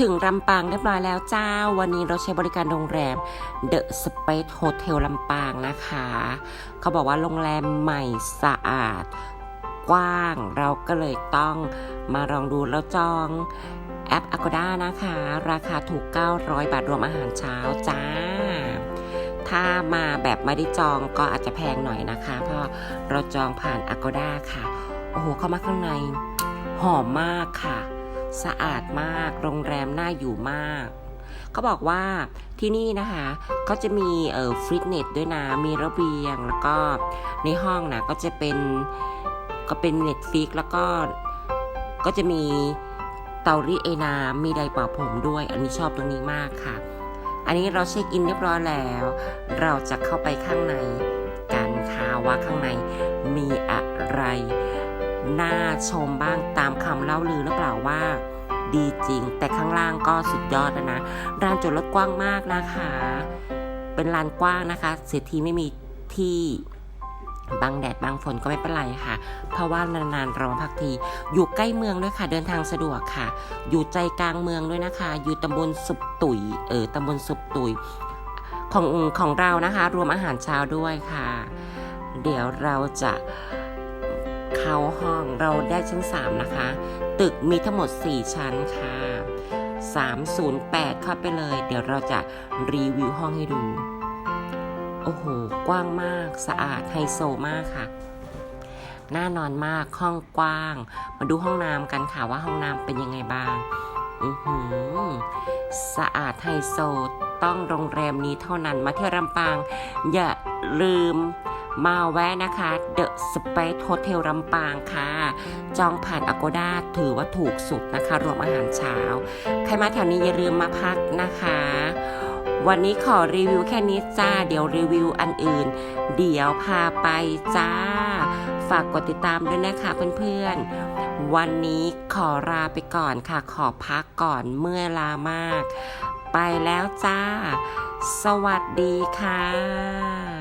ถึงลำปางเรียบร้อยแล้วเจ้า วันนี้เราใช้บริการโรงแรม The Space Hotel ลำปางนะคะ เขาบอกว่าโรงแรมใหม่สะอาด กว้าง เราก็เลยต้องมาลองดูแล้วจองแอป Agoda นะคะ ราคาถูก 900 บาทรวมอาหารเช้าจ้า ถ้ามาแบบไม่ได้จองก็อาจจะแพงหน่อยนะคะ เพราะเราจองผ่าน Agoda ค่ะ โอ้โห เข้ามาข้างใน หอมมากค่ะ สะอาดมาก โรงแรมน่าอยู่มากเขาบอกว่าที่นี่นะคะก็จะมีเอ่อฟิตเนสด้วยนะมีระเบียงแล้วก็ในห้องนะก็จะเป็นก็เป็นเน็ตฟิกแล้วก็ก็จะมีเตารีดไอน้ำมีไดร์เป่าผมด้วย อันนี้ชอบตรงนี้มากค่ะ อันนี้เราเช็คอินเรียบร้อยแล้ว เราจะเข้าไปข้างในกันค่ะว่าข้างในมีอะไร น่าชมบ้างตามคำเล่าลือหรือเปล่าว่า ดีจริง แต่ข้างล่างก็สุดยอดแล้วนะลานจอดรถกว้างมากนะคะ เป็นลานกว้างนะคะเศรษฐีไม่มีที่บังแดดบังฝนก็ไม่เป็นไรค่ะ เพราะว่านานๆเรามาพักที อยู่ใกล้เมืองด้วยค่ะ เดินทางสะดวกค่ะ อยู่ใจกลางเมืองด้วยนะคะ อยู่ตำบลสุบตุยเออตำบลสุบตุยของของเรานะคะ รวมอาหารเช้าด้วยค่ะ เดี๋ยวเราจะ เข้าห้องเราได้ชั้น 3 นะคะ ตึกมีทั้งหมด 4 ชั้นค่ะ 308 เข้าไปเลย เดี๋ยวเราจะรีวิวห้องให้ดู โอ้โห กว้างมาก สะอาดไฮโซมากค่ะ น่านอนมาก ห้องกว้าง มาดูห้องน้ำกันค่ะว่าห้องน้ำเป็นยังไงบ้าง อือหือ สะอาดไฮโซ ต้องโรงแรมนี้เท่านั้น มาเที่ยวลำปาง อย่าลืม มาแวะนะคะ The Space Hotel ลำปางค่ะ จองผ่าน Agoda ถือว่าถูกสุดนะคะ รวมอาหารเช้า ใครมาแถวนี้อย่าลืมมาพักนะคะ วันนี้ขอรีวิวแค่นี้จ้า เดี๋ยวรีวิวอันอื่น เดี๋ยวพาไปจ้า ฝากกดติดตามด้วยนะคะเพื่อนๆ วันนี้ขอลาไปก่อนค่ะ ขอพักก่อนเมื่อลามาก ไปแล้วจ้า สวัสดีค่ะ